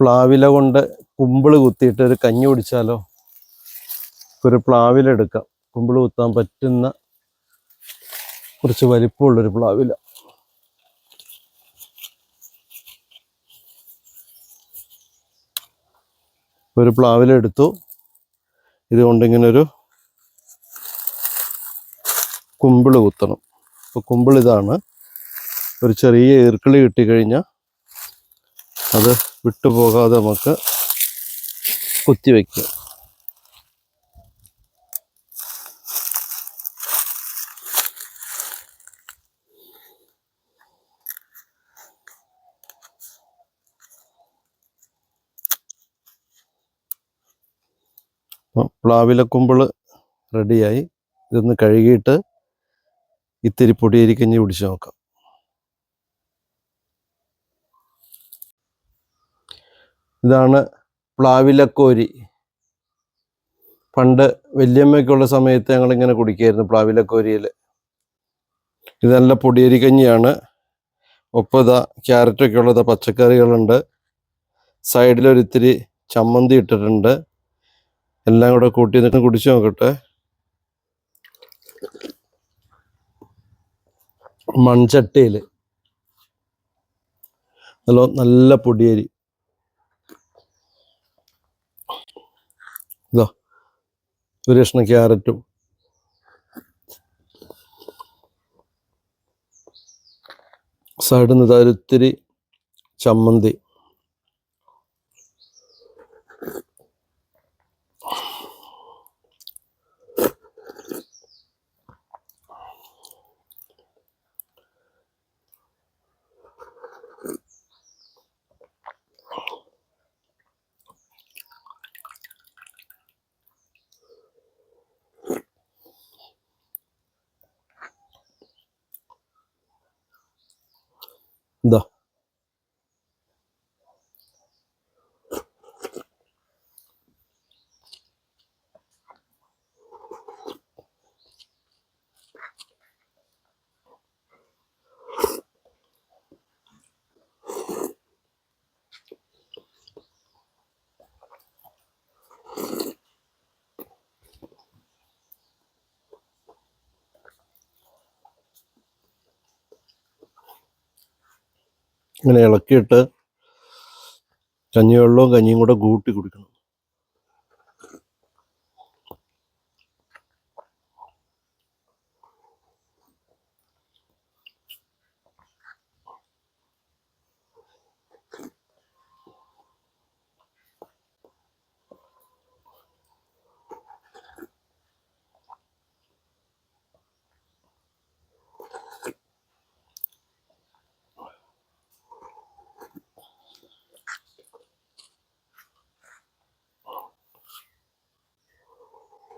പ്ലാവില കൊണ്ട് കുമ്പിൾ കുത്തിയിട്ട് ഒരു കഞ്ഞി കുടിച്ചാലോ? ഒരു പ്ലാവില എടുക്കാം. കുമ്പിൾ കുത്താൻ പറ്റുന്ന കുറച്ച് വലിപ്പമുള്ളൊരു പ്ലാവില. ഒരു പ്ലാവില എടുത്തു. ഇതുകൊണ്ട് ഒരു കുമ്പിൾ കുത്തണം. അപ്പോൾ കുമ്പിൾ ഇതാണ്. ഒരു ചെറിയ ഈർക്കിളി കിട്ടിക്കഴിഞ്ഞാൽ അത് വിട്ടുപോകാതെ നമുക്ക് കുത്തിവെക്കുക പ്ലാവില കുമ്പിൾ റെഡിയായി ഇതൊന്ന് കഴുകിയിട്ട് ഇത്തിരി പൊടിയരിക്കഞ്ഞ് പിടിച്ച് നോക്കാം. ഇതാണ് പ്ലാവിലക്കോരി. പണ്ട് വല്യമ്മയ്ക്കുള്ള സമയത്ത് ഞങ്ങളിങ്ങനെ കുടിക്കായിരുന്നു പ്ലാവിലക്കോരിയിൽ ഇത് നല്ല പൊടിയരിക്കഞ്ഞിയാണ് ഒപ്പത ക്യാരറ്റൊക്കെ ഉള്ളത് പച്ചക്കറികളുണ്ട്. സൈഡിലൊരിത്തിരി ചമ്മന്തി ഇട്ടിട്ടുണ്ട്. എല്ലാം കൂടെ കൂട്ടി നിന്ന് കുടിച്ചു നോക്കട്ടെ. മൺചട്ടിയിൽ നല്ല നല്ല പൊടിയരി. ഇതാ കഷ്ണം ക്യാരറ്റും. സൈഡിൽ നിന്ന് ഇതാ ചമ്മന്തി. ഇതാ ഇങ്ങനെ ഇളക്കിയിട്ട് കഞ്ഞിവെള്ളവും കഞ്ഞിയും കൂടെ കൂട്ടി കുടിക്കണം.